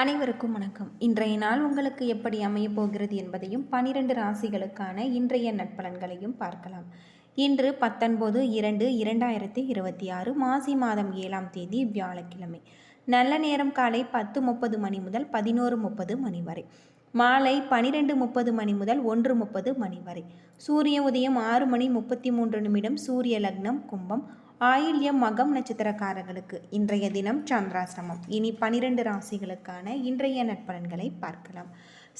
அனைவருக்கும் வணக்கம். இன்றைய நாள் உங்களுக்கு எப்படி அமையப் போகிறது என்பதையும் பனிரெண்டு ராசிகளுக்கான இன்றைய நட்பலன்களையும் பார்க்கலாம். இன்று பத்தொன்பது இரண்டு இரண்டாயிரத்தி இருபத்தி ஆறு மாசி மாதம் ஏழாம் தேதி வியாழக்கிழமை. நல்ல நேரம் காலை பத்து முப்பது மணி முதல் பதினோரு முப்பது மணி வரை. மாலை பனிரெண்டு முப்பது மணி முதல் ஒன்று முப்பது மணி வரை. சூரிய உதயம் ஆறு மணி முப்பத்தி மூன்று நிமிடம் சூரிய லக்னம் கும்பம் ஆயில்யம் மகம் நட்சத்திரக்காரர்களுக்கு இன்றைய தினம் சந்திராசிரமம் இனி பனிரெண்டு ராசிகளுக்கான இன்றைய நட்பலன்களை பார்க்கலாம்.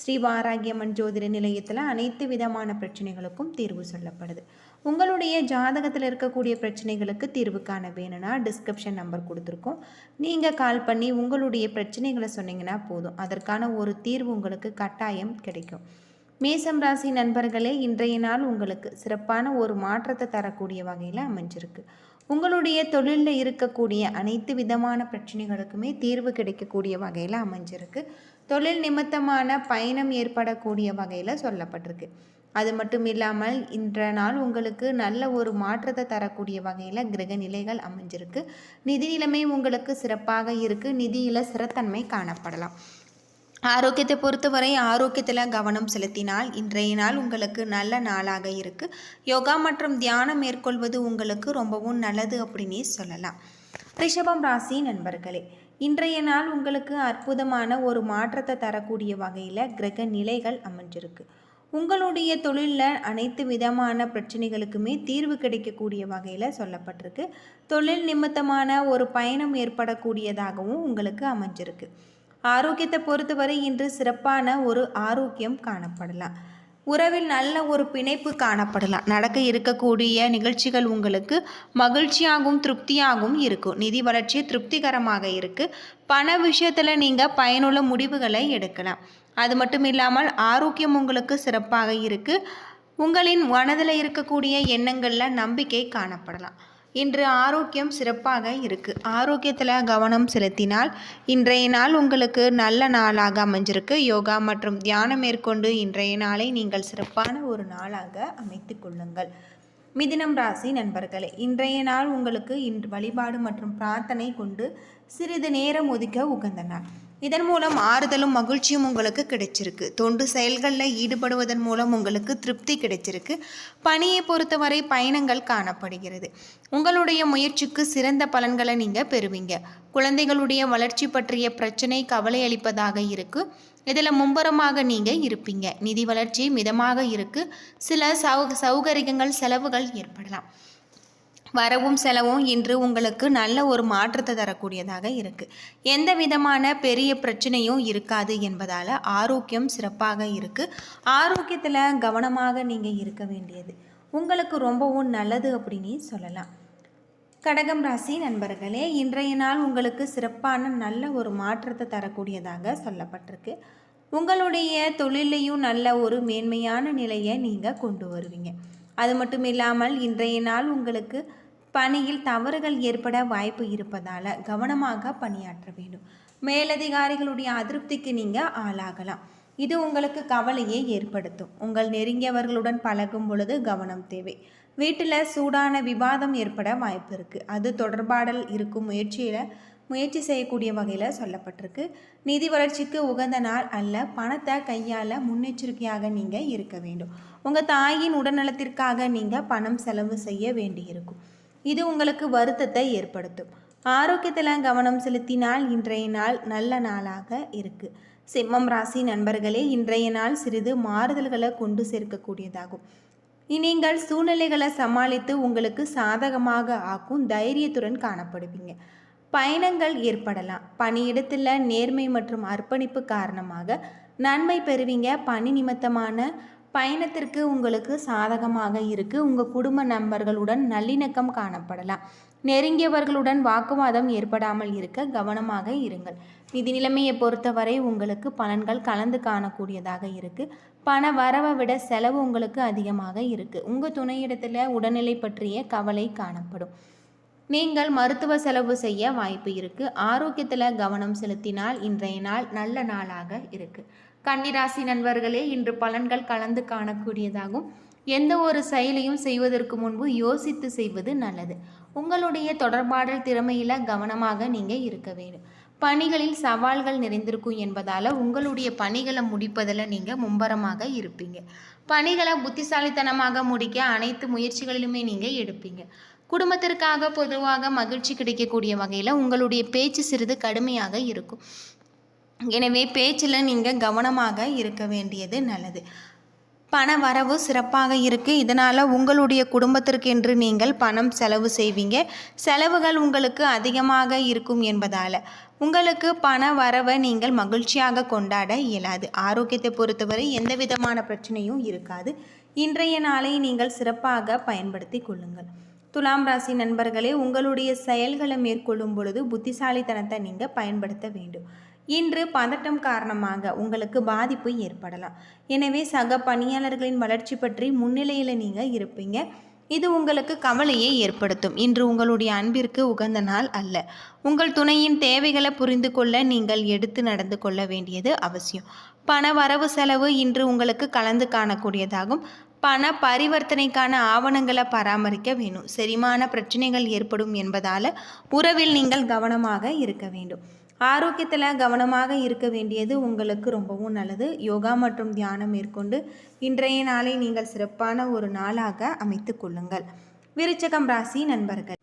ஸ்ரீ வாராகியம்மன் ஜோதிட நிலையத்தில் அனைத்து விதமான பிரச்சனைகளுக்கும் தீர்வு சொல்லப்படுது. உங்களுடைய ஜாதகத்தில் இருக்கக்கூடிய பிரச்சனைகளுக்கு தீர்வு காண வேணும்னா டிஸ்கிரிப்ஷன் நம்பர் கொடுத்துருக்கோம். நீங்கள் கால் பண்ணி உங்களுடைய பிரச்சனைகளை சொன்னீங்கன்னா போதும். அதற்கான ஒரு தீர்வு உங்களுக்கு கட்டாயம் கிடைக்கும். மேசம் ராசி நண்பர்களே இன்றைய நாள் உங்களுக்கு சிறப்பான ஒரு மாற்றத்தை தரக்கூடிய வகையில் அமைஞ்சிருக்கு. உங்களுடைய தொழிலில் இருக்கக்கூடிய அனைத்து விதமான பிரச்சனைகளுக்குமே தீர்வு கிடைக்கக்கூடிய வகையில் அமைஞ்சிருக்கு. தொழில் நிமித்தமான பயணம் ஏற்படக்கூடிய வகையில் சொல்லப்பட்டிருக்கு. அது மட்டும் இல்லாமல் இன்ற நாள் உங்களுக்கு நல்ல ஒரு மாற்றத்தை தரக்கூடிய வகையில் கிரக நிலைகள் அமைஞ்சிருக்கு. நிதி நிலைமை உங்களுக்கு சிறப்பாக இருக்குது நிதியில் சிறத்தன்மை காணப்படலாம். ஆரோக்கியத்தை பொறுத்தவரை ஆரோக்கியத்தில் கவனம் செலுத்தினால் இன்றைய நாள் உங்களுக்கு நல்ல நாளாக இருக்குது யோகா மற்றும் தியானம் மேற்கொள்வது உங்களுக்கு ரொம்பவும் நல்லது அப்படின்னே சொல்லலாம். ரிஷபம் ராசி நண்பர்களே இன்றைய நாள் உங்களுக்கு அற்புதமான ஒரு மாற்றத்தை தரக்கூடிய வகையில் கிரக நிலைகள் அமைஞ்சிருக்கு. உங்களுடைய தொழிலில் அனைத்து விதமான பிரச்சனைகளுக்குமே தீர்வு கிடைக்கக்கூடிய வகையில் சொல்லப்பட்டிருக்கு. தொழில் நிமித்தமான ஒரு பயணம் ஏற்படக்கூடியதாகவும் உங்களுக்கு அமைஞ்சிருக்கு. ஆரோக்கியத்தை பொறுத்தவரை இன்று சிறப்பான ஒரு ஆரோக்கியம் காணப்படலாம். உறவில் நல்ல ஒரு பிணைப்பு காணப்படலாம். நடக்க இருக்கக்கூடிய நிகழ்ச்சிகள் உங்களுக்கு மகிழ்ச்சியாகவும் திருப்தியாகவும் இருக்கும். நிதி வளர்ச்சி திருப்திகரமாக இருக்குது பண விஷயத்தில் நீங்கள் பயனுள்ள முடிவுகளை எடுக்கலாம். அது மட்டும் இல்லாமல் ஆரோக்கியம் உங்களுக்கு சிறப்பாக இருக்குது உங்களின் மனதில் இருக்கக்கூடிய எண்ணங்களில் நம்பிக்கை காணப்படலாம். இன்று ஆரோக்கியம் சிறப்பாக இருக்குது ஆரோக்கியத்தில் கவனம் செலுத்தினால் இன்றைய நாள் உங்களுக்கு நல்ல நாளாக அமைஞ்சிருக்கு. யோகா மற்றும் தியானம் மேற்கொண்டு இன்றைய நாளை நீங்கள் சிறப்பான ஒரு நாளாக அமைத்து கொள்ளுங்கள். மிதினம் ராசி நண்பர்களே இன்றைய நாள் உங்களுக்கு இன்று வழிபாடு மற்றும் பிரார்த்தனை கொண்டு சிறிது நேரம் ஒதுக்க உகந்த நாள். இதன் மூலம் ஆறுதலும் மகிழ்ச்சியும் உங்களுக்கு கிடைச்சிருக்கு. தொண்டு செயல்களில் ஈடுபடுவதன் மூலம் உங்களுக்கு திருப்தி கிடைச்சிருக்கு. பணியை பொறுத்தவரை பயணங்கள் காணப்படுகிறது. உங்களுடைய முயற்சிக்கு சிறந்த பலன்களை நீங்கள் பெறுவீங்க. குழந்தைகளுடைய வளர்ச்சி பற்றிய பிரச்சனை கவலை அளிப்பதாக இருக்கு. இதில் மும்பரமாக நீங்கள் இருப்பீங்க. நிதி வளர்ச்சி மிதமாக இருக்கு. சில சௌ சௌகரியங்கள் செலவுகள் ஏற்படலாம். வரவும் செலவும் இன்று உங்களுக்கு நல்ல ஒரு மாற்றத்தை தரக்கூடியதாக இருக்குது எந்த விதமான பெரிய பிரச்சனையும் இருக்காது என்பதால் ஆரோக்கியம் சிறப்பாக இருக்குது ஆரோக்கியத்தில் கவனமாக நீங்கள் இருக்க வேண்டியது. உங்களுக்கு ரொம்பவும் நல்லது அப்படின்னு சொல்லலாம். கடகம் ராசி நண்பர்களே இன்றைய நாள் உங்களுக்கு சிறப்பான நல்ல ஒரு மாற்றத்தை தரக்கூடியதாக சொல்லப்பட்டிருக்கு. உங்களுடைய தொழிலையும் நல்ல ஒரு மேன்மையான நிலையை நீங்கள் கொண்டு வருவீங்க. அது மட்டும் இல்லாமல் இன்றைய நாள் உங்களுக்கு பணியில் தவறுகள் ஏற்பட வாய்ப்பு இருப்பதால் கவனமாக பணியாற்ற வேண்டும். மேலதிகாரிகளுடைய அதிருப்திக்கு நீங்கள் ஆளாகலாம். இது உங்களுக்கு கவலையை ஏற்படுத்தும். உங்கள் நெருங்கியவர்களுடன் பழகும் பொழுது கவனம் தேவை. வீட்டில் சூடான விவாதம் ஏற்பட வாய்ப்பு இருக்குது அது தொடர்பாடல் இருக்கும் முயற்சியில் முயற்சி செய்யக்கூடிய வகையில் சொல்லப்பட்டிருக்கு. நிதி வளர்ச்சிக்கு உகந்த நாள் அல்ல. பணத்தை கையால் முன்னெச்சரிக்கையாக நீங்கள் இருக்க வேண்டும். உங்கள் தாயின் உடல்நலத்திற்காக நீங்கள் பணம் செலவு செய்ய வேண்டியிருக்கும். இது உங்களுக்கு வருத்தத்தை ஏற்படுத்தும். ஆரோக்கியத்தில் கவனம் செலுத்தினால் இன்றைய நாள் நல்ல நாளாக இருக்குது சிம்மம் ராசி நண்பர்களே இன்றைய நாள் சிறிது மாறுதல்களை கொண்டு சேர்க்கக்கூடியதாகும். நீங்கள் சூழ்நிலைகளை சமாளித்து உங்களுக்கு சாதகமாக ஆக்கும் தைரியத்துடன் காணப்படுவீங்க. பயணங்கள் ஏற்படலாம். பணியிடத்தில் நேர்மை மற்றும் அர்ப்பணிப்பு காரணமாக நன்மை பெறுவீங்க. பணி நிமித்தமான பயணத்திற்கு உங்களுக்கு சாதகமாக இருக்குது உங்கள் குடும்ப நண்பர்களுடன் நல்லிணக்கம் காணப்படலாம். நெருங்கியவர்களுடன் வாக்குவாதம் ஏற்படாமல் இருக்க கவனமாக இருங்கள். நிதி நிலைமையை பொறுத்தவரை உங்களுக்கு பலன்கள் கலந்து காணக்கூடியதாக இருக்குது பண வரவை விட செலவு உங்களுக்கு அதிகமாக இருக்குது உங்கள் துணையிடத்தில் உடல்நிலை பற்றிய கவலை காணப்படும். நீங்கள் மருத்துவ செலவு செய்ய வாய்ப்பு இருக்குது ஆரோக்கியத்தில் கவனம் செலுத்தினால் இன்றைய நாள் நல்ல நாளாக இருக்குது கன்னிராசி நண்பர்களே இன்று பலன்கள் கலந்து காணக்கூடியதாகும். எந்த ஒரு செயலையும் செய்வதற்கு முன்பு யோசித்து செய்வது நல்லது. உங்களுடைய தொடர்பாடல் திறமையில் கவனமாக நீங்கள் இருக்க வேண்டும். பணிகளில் சவால்கள் நிறைந்திருக்கும் என்பதால் உங்களுடைய பணிகளை முடிப்பதில் நீங்கள் மும்பரமாக இருப்பீங்க. பணிகளை புத்திசாலித்தனமாக முடிக்க அனைத்து முயற்சிகளிலுமே நீங்கள் எடுப்பீங்க. குடும்பத்திற்காக பொதுவாக மகிழ்ச்சி கிடைக்கக்கூடிய வகையில் உங்களுடைய பேச்சு சிறிது கடுமையாக இருக்கும். எனவே பேச்சில் நீங்கள் கவனமாக இருக்க வேண்டியது நல்லது. பண வரவு சிறப்பாக இருக்குது இதனால் உங்களுடைய குடும்பத்திற்கென்று நீங்கள் பணம் செலவு செய்வீங்க. செலவுகள் உங்களுக்கு அதிகமாக இருக்கும் என்பதால் உங்களுக்கு பண வரவை நீங்கள் மகிழ்ச்சியாக கொண்டாட இயலாது. ஆரோக்கியத்தை பொறுத்தவரை எந்த விதமான பிரச்சனையும் இருக்காது. இன்றைய நாளை நீங்கள் சிறப்பாக பயன்படுத்தி கொள்ளுங்கள். துலாம் ராசி நண்பர்களே உங்களுடைய செயல்களை மேற்கொள்ளும் பொழுது புத்திசாலித்தனத்தை நீங்கள் பயன்படுத்த வேண்டும். இன்று பதட்டம் காரணமாக உங்களுக்கு பாதிப்பு ஏற்படலாம். எனவே சக பணியாளர்களின் வளர்ச்சி பற்றி முன்னிலையில் நீங்கள் இருப்பீங்க. இது உங்களுக்கு கவலையை ஏற்படுத்தும். இன்று உங்களுடைய அன்பிற்கு உகந்த நாள் அல்ல. உங்கள் துணையின் தேவைகளை புரிந்து கொள்ள நீங்கள் எடுத்து நடந்து கொள்ள வேண்டியது அவசியம். பண வரவு செலவு இன்று உங்களுக்கு கலந்து காணக்கூடியதாகும். பண பரிவர்த்தனைக்கான ஆவணங்களை பராமரிக்க வேணும். செரிமான பிரச்சனைகள் ஏற்படும் என்பதால் உறவில் நீங்கள் கவனமாக இருக்க வேண்டும். ஆரோக்கியத்தில் கவனமாக இருக்க வேண்டியது உங்களுக்கு ரொம்பவும் நல்லது. யோகா மற்றும் தியானம் மேற்கொண்டு இன்றைய நாளை நீங்கள் சிறப்பான ஒரு நாளாக அமைத்து கொள்ளுங்கள். விருச்சகம் ராசி நண்பர்கள்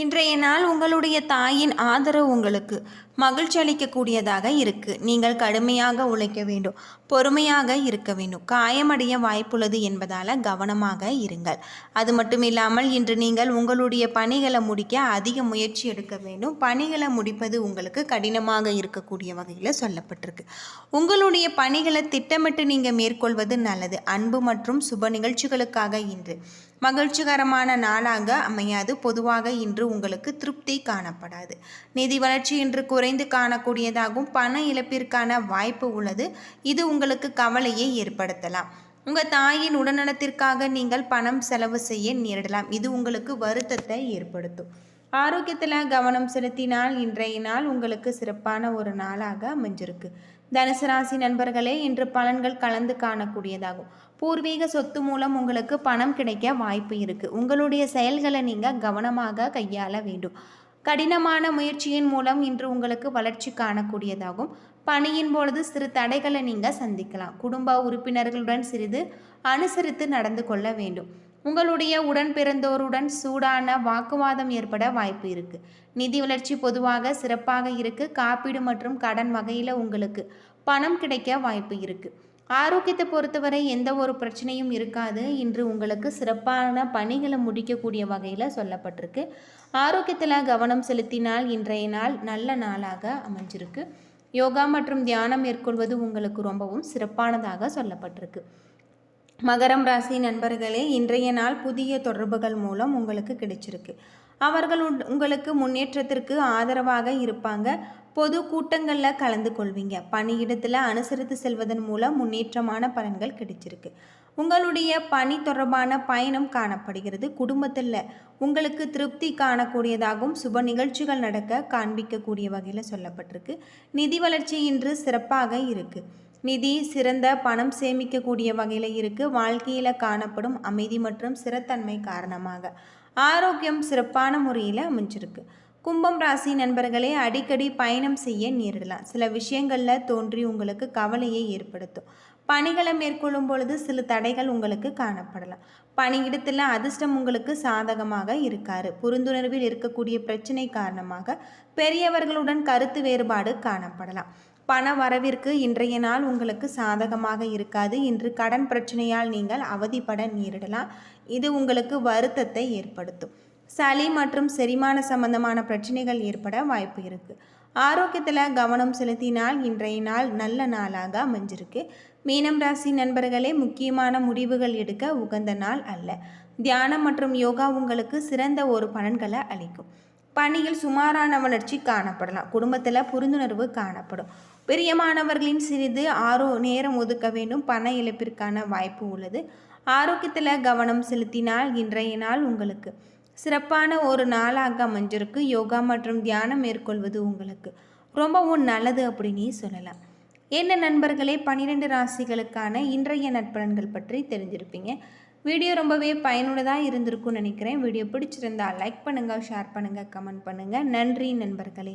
இன்றைய நாள் உங்களுடைய தாயின் ஆதரவு உங்களுக்கு. மகிழ்ச்சி அளிக்கக்கூடியதாக இருக்குது நீங்கள் கடுமையாக உழைக்க வேண்டும். பொறுமையாக இருக்க வேண்டும். காயமடைய வாய்ப்புள்ளது என்பதால் கவனமாக இருங்கள். அது மட்டும் இல்லாமல் இன்று நீங்கள் உங்களுடைய பணிகளை முடிக்க அதிக முயற்சி எடுக்க வேண்டும். பணிகளை முடிப்பது உங்களுக்கு கடினமாக இருக்கக்கூடிய வகையில் சொல்லப்பட்டிருக்கு. உங்களுடைய பணிகளை திட்டமிட்டு நீங்கள் மேற்கொள்வது நல்லது. அன்பு மற்றும் சுப நிகழ்ச்சிகளுக்காக இன்று மகிழ்ச்சிகரமான நாளாக அமையாது. பொதுவாக இன்று உங்களுக்கு திருப்தி காணப்படாது. நிதி வளர்ச்சி இன்று குறைந்து காணக்கூடியதாகவும் பண இழப்பிற்கான வாய்ப்பு உள்ளது. இது உங்களுக்கு கவலையை ஏற்படுத்தலாம். உங்கள் தாயின் உடல்நலத்திற்காக நீங்கள் பணம் செலவு செய்ய நேரிடலாம். இது உங்களுக்கு வருத்தத்தை ஏற்படுத்தும். ஆரோக்கியத்தில் கவனம் செலுத்தினால் இன்றைய நாள் உங்களுக்கு சிறப்பான ஒரு நாளாக அமைஞ்சிருக்கு. தனுசு ராசி நண்பர்களே இன்று பலன்கள் கலந்து காணக்கூடியதாகும். பூர்வீக சொத்து மூலம் உங்களுக்கு பணம் கிடைக்க வாய்ப்பு இருக்குது உங்களுடைய செயல்களை நீங்கள் கவனமாக கையாள வேண்டும். கடினமான முயற்சியின் மூலம் இன்று உங்களுக்கு வளர்ச்சி காணக்கூடியதாகும். பணியின் பொழுது சிறு தடைகளை நீங்கள் சந்திக்கலாம். குடும்ப உறுப்பினர்களுடன் சிறிது அனுசரித்து நடந்து கொள்ள வேண்டும். உங்களுடைய உடன் பிறந்தோருடன் சூடான வாக்குவாதம் ஏற்பட வாய்ப்பு இருக்குது நிதி வளர்ச்சி பொதுவாக சிறப்பாக இருக்குது காப்பீடு மற்றும் கடன் வகையில் உங்களுக்கு பணம் கிடைக்க வாய்ப்பு இருக்குது ஆரோக்கியத்தை பொறுத்தவரை எந்த ஒரு பிரச்சனையும் இருக்காது. இன்று உங்களுக்கு சிறப்பான பணிகளை முடிக்கக்கூடிய வகையில் சொல்லப்பட்டிருக்கு. ஆரோக்கியத்தில் கவனம் செலுத்தினால் இன்றைய நாள் நல்ல நாளாக அமைஞ்சிருக்கு. யோகா மற்றும் தியானம் மேற்கொள்வது உங்களுக்கு ரொம்பவும் சிறப்பானதாக சொல்லப்பட்டிருக்கு. மகரம் ராசி நண்பர்களே இன்றைய நாள் புதிய தொடர்புகள் மூலம் உங்களுக்கு கிடைச்சிருக்கு. அவர்கள் உங்களுக்கு முன்னேற்றத்திற்கு ஆதரவாக இருப்பாங்க. பொது கூட்டங்களில் கலந்து கொள்வீங்க. பணியிடத்தில் அனுசரித்து செல்வதன் மூலம் முன்னேற்றமான பலன்கள் கிடைச்சிருக்கு. உங்களுடைய பணி தொடர்பான பயணம் காணப்படுகிறது. குடும்பத்தில் உங்களுக்கு திருப்தி காணக்கூடியதாகவும் சுப நிகழ்ச்சிகள் நடக்க காண்பிக்கக்கூடிய வகையில் சொல்லப்பட்டிருக்கு. நிதி வளர்ச்சி இன்று சிறப்பாக இருக்குது நிதி சிறந்த பணம் சேமிக்கக்கூடிய வகையில் இருக்குது வாழ்க்கையில் காணப்படும் அமைதி மற்றும் சிறத்தன்மை காரணமாக. ஆரோக்கியம் சிறப்பான முறையில் அமைஞ்சிருக்கு. கும்பம் ராசி நண்பர்களே அடிக்கடி பயணம் செய்ய நேரிடலாம். சில விஷயங்களில் தோன்றி உங்களுக்கு கவலையை ஏற்படுத்தும். பணிகளை மேற்கொள்ளும் பொழுது சில தடைகள் உங்களுக்கு காணப்படலாம். பணியிடத்தில் அதிர்ஷ்டம் உங்களுக்கு சாதகமாக இருக்காரு புரிந்துணர்வில் இருக்கக்கூடிய பிரச்சனை காரணமாக பெரியவர்களுடன் கருத்து வேறுபாடு காணப்படலாம். பண வரவிற்கு இன்றைய நாள் உங்களுக்கு சாதகமாக இருக்காது. இன்று கடன் பிரச்சனையால் நீங்கள் அவதிப்பட நேரிடலாம். இது உங்களுக்கு வருத்தத்தை ஏற்படுத்தும். சளி மற்றும் செரிமான சம்பந்தமான பிரச்சனைகள் ஏற்பட வாய்ப்பு இருக்குது ஆரோக்கியத்தில் கவனம் செலுத்தினால் இன்றைய நாள் நல்ல நாளாக அமைஞ்சிருக்கு. மீனம் ராசி நண்பர்களே முக்கியமான முடிவுகள் எடுக்க உகந்த நாள் அல்ல. தியானம் மற்றும் யோகா உங்களுக்கு சிறந்த ஒரு பலன்களை அளிக்கும். பணியில் சுமாரான வளர்ச்சி காணப்படலாம். குடும்பத்தில் புரிந்துணர்வு காணப்படும். பிரியமானவர்களின் சிறிது ஆரோ நேரம் ஒதுக்க வேண்டும். பண இழப்பிற்கான வாய்ப்பு உள்ளது. ஆரோக்கியத்தில் கவனம் செலுத்தினால் இன்றைய நாள் உங்களுக்கு சிறப்பான ஒரு நாளாக அமைஞ்சிருக்கு. யோகா மற்றும் தியானம் மேற்கொள்வது உங்களுக்கு ரொம்பவும் நல்லது அப்படின்னே சொல்லலாம். என்ன நண்பர்களே பன்னிரெண்டு ராசிகளுக்கான இன்றைய நட்பலன்கள் பற்றி தெரிஞ்சிருப்பீங்க. வீடியோ ரொம்பவே பயனுள்ளதாக இருந்திருக்கும்னு நினைக்கிறேன். வீடியோ பிடிச்சிருந்தால் லைக் பண்ணுங்கள் ஷேர் பண்ணுங்கள் கமெண்ட் பண்ணுங்கள் நன்றி நண்பர்களே.